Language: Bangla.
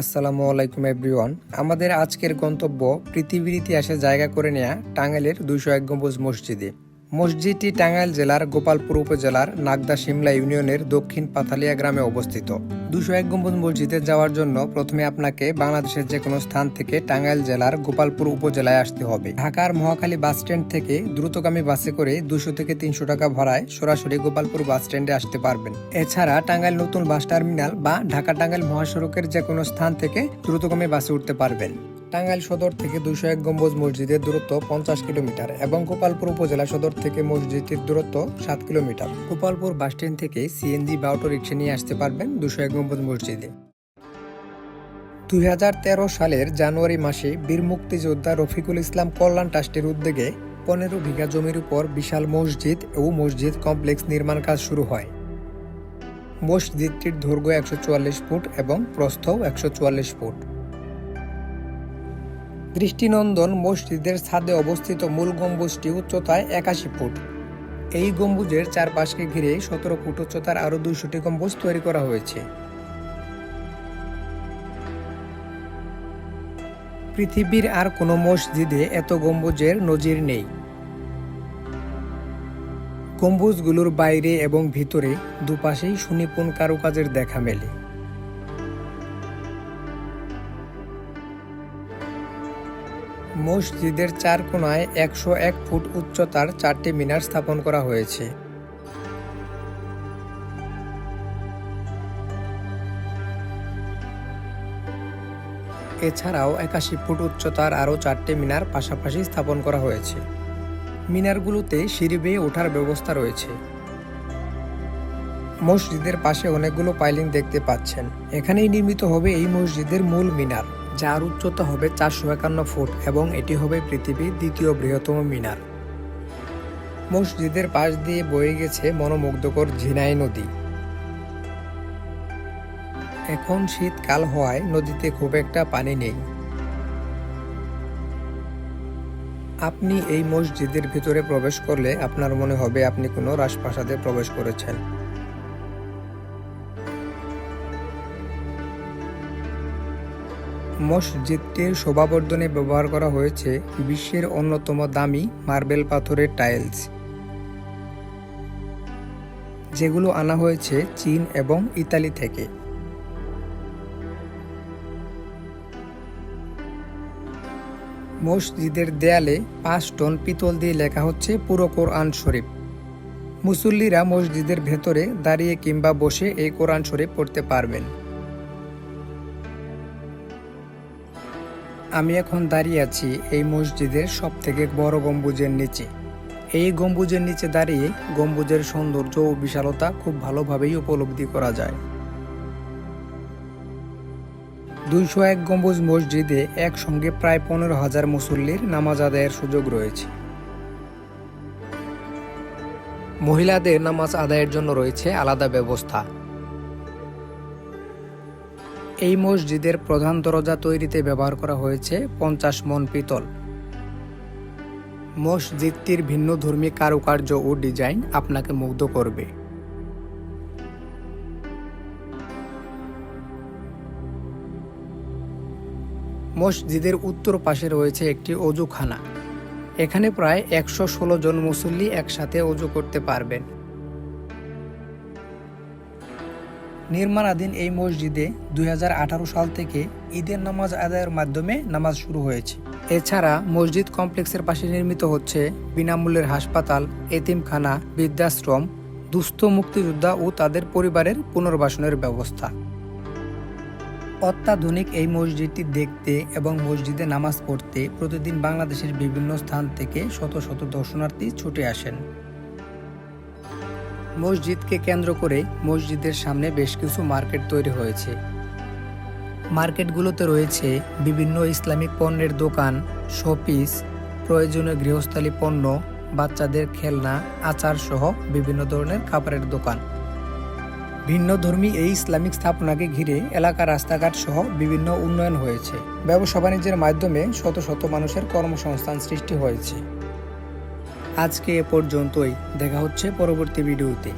আসসালামু আলাইকুম এভরিওয়ান আমাদের আজকের গন্তব্য পৃথিবীর ইতিহাসে জায়গা করে নেয়া টাঙ্গাইলের দুইশো এক গম্বুজ মসজিদে। মসজিদটি টাঙ্গাইল জেলার গোপালপুর উপজেলার নাগদা শিমলা ইউনিয়নের দক্ষিণ পাথালিয়া গ্রামে অবস্থিত। দুশো এক গম্বুজ মসজিদে যাওয়ার জন্য প্রথমে আপনাকে বাংলাদেশের যে কোনো স্থান থেকে টাঙ্গাইল জেলার গোপালপুর উপজেলায় আসতে হবে। ঢাকার মহাখালী বাস স্ট্যান্ড থেকে দ্রুতগামী বাসে করে দুশো থেকে তিনশো টাকা ভাড়ায় সরাসরি গোপালপুর বাস স্ট্যান্ডে আসতে পারবেন। এছাড়া টাঙ্গাইল নতুন বাস টার্মিনাল বা ঢাকা টাঙ্গাইল মহাসড়কের যে কোনো স্থান থেকে দ্রুতগামী বাসে উঠতে পারবেন। টাঙ্গাইল সদর থেকে দুশো এক গম্বুজ মসজিদের দূরত্ব পঞ্চাশ কিলোমিটার এবং গোপালপুর উপজেলা সদর থেকে মসজিদটির দূরত্ব সাত কিলোমিটার। গোপালপুর বাস স্ট্যান্ড থেকে সিএনজি বা অটো রিক্সা নিয়ে আসতে পারবেন দুশো এক গম্বুজ মসজিদে। দু হাজার তেরো সালের জানুয়ারি মাসে বীর মুক্তিযোদ্ধা রফিকুল ইসলাম কল্যাণ ট্রাস্টের উদ্যোগে পনেরো বিঘা জমির উপর বিশাল মসজিদ ও মসজিদ কমপ্লেক্স নির্মাণ কাজ শুরু হয়। মসজিদটির দৈর্ঘ্য একশো চুয়াল্লিশ ফুট এবং প্রস্থ একশো চুয়াল্লিশ ফুট। দৃষ্টিনন্দন মসজিদের ছাদে অবস্থিত মূল গম্বুজটি উচ্চতায় একাশি ফুট। এই গম্বুজের চারপাশকে ঘিরে সতেরো ফুট উচ্চতার আরও দুইশোটি গম্বুজ তৈরি করা হয়েছে। পৃথিবীর আর কোনো মসজিদে এত গম্বুজের নজির নেই। গম্বুজগুলোর বাইরে এবং ভিতরে দুপাশেই সুনিপুণ কারুকাজের দেখা মেলে। মসজিদের চার কোনায় একশো এক ফুট উচ্চতার চারটি মিনার স্থাপন করা হয়েছে। এছাড়াও একাশি ফুট উচ্চতার আরও চারটি মিনার পাশাপাশি স্থাপন করা হয়েছে। মিনারগুলোতে সিঁড়ি বেয়ে ওঠার ব্যবস্থা রয়েছে। মসজিদের পাশে অনেকগুলো পাইলিং দেখতে পাচ্ছেন। এখানেই নির্মিত হবে এই মসজিদের মূল মিনার। যার উচ্চতা হবে চারশো একান্ন ফুট এবং এটি হবে পৃথিবীর দ্বিতীয় বৃহত্তম মিনার। মসজিদের পাশ দিয়ে বয়ে গেছে মনোমুগ্ধকর ঝিনাই নদী। এখন শীতকাল হওয়ায় নদীতে খুব একটা পানি নেই। আপনি এই মসজিদের ভিতরে প্রবেশ করলে আপনার মনে হবে আপনি কোনো রাজপ্রাসাদে প্রবেশ করেছেন। মসজিদটির শোভাবর্ধনে ব্যবহার করা হয়েছে বিশ্বের অন্যতম দামি মার্বেল পাথরের টাইলস, যেগুলো আনা হয়েছে চীন এবং ইতালি থেকে। মসজিদের দেয়ালে পাঁচ টন পিতল দিয়ে লেখা হচ্ছে পুরো কোরআন শরীফ। মুসল্লিরা মসজিদের ভেতরে দাঁড়িয়ে কিংবা বসে এই কোরআন শরীফ পড়তে পারবেন। আমি এখন দাঁড়িয়ে আছি এই মসজিদের সব থেকে বড় গম্বুজের নিচে। এই গম্বুজের নিচে দাঁড়িয়ে গম্বুজের সৌন্দর্য ও বিশালতা খুব ভালোভাবেই উপলব্ধি করা যায়। দুইশো এক গম্বুজ মসজিদে একসঙ্গে প্রায় পনেরো হাজার মুসল্লির নামাজ আদায়ের সুযোগ রয়েছে। মহিলাদের নামাজ আদায়ের জন্য রয়েছে আলাদা ব্যবস্থা। এই মসজিদের প্রধান দরজা তৈরিতে ব্যবহার করা হয়েছে পঞ্চাশ মন পিতল। মসজিদটির ভিন্ন ধর্মী কারুকার্য ও ডিজাইন আপনাকে মুগ্ধ করবে। মসজিদের উত্তর পাশে রয়েছে একটি অজুখানা। এখানে প্রায় একশো ষোলো জন মুসল্লি একসাথে অজু করতে পারবেন। নির্মাণাধীন এই মসজিদে দুই হাজার আঠারো সাল থেকে ঈদের নামাজ আদায়ের মাধ্যমে নামাজ শুরু হয়েছে। এছাড়া মসজিদ কমপ্লেক্সের পাশে নির্মিত হচ্ছে বিনামূল্যের হাসপাতাল, এতিমখানা, বৃদ্ধাশ্রম, দুস্থ মুক্তিযোদ্ধা ও তাদের পরিবারের পুনর্বাসনের ব্যবস্থা। অত্যাধুনিক এই মসজিদটি দেখতে এবং মসজিদে নামাজ পড়তে প্রতিদিন বাংলাদেশের বিভিন্ন স্থান থেকে শত শত দর্শনার্থী ছুটে আসেন। মসজিদকে কেন্দ্র করে মসজিদের সামনে বেশ কিছু মার্কেট তৈরি হয়েছে। মার্কেটগুলোতে রয়েছে বিভিন্ন ইসলামিক পণ্যের দোকান, শোপিস, প্রয়োজনীয় গৃহস্থালী পণ্য, বাচ্চাদের খেলনা আচার সহ বিভিন্ন ধরনের খাবারের দোকান। ভিন্ন ধর্মী এই ইসলামিক স্থাপনাকে ঘিরে এলাকার রাস্তাঘাট সহ বিভিন্ন উন্নয়ন হয়েছে। ব্যবসা বাণিজ্যের মাধ্যমে শত শত মানুষের কর্মসংস্থান সৃষ্টি হয়েছে। আজকে এ পর্যন্তই। দেখা হচ্ছে পরবর্তী ভিডিওতে।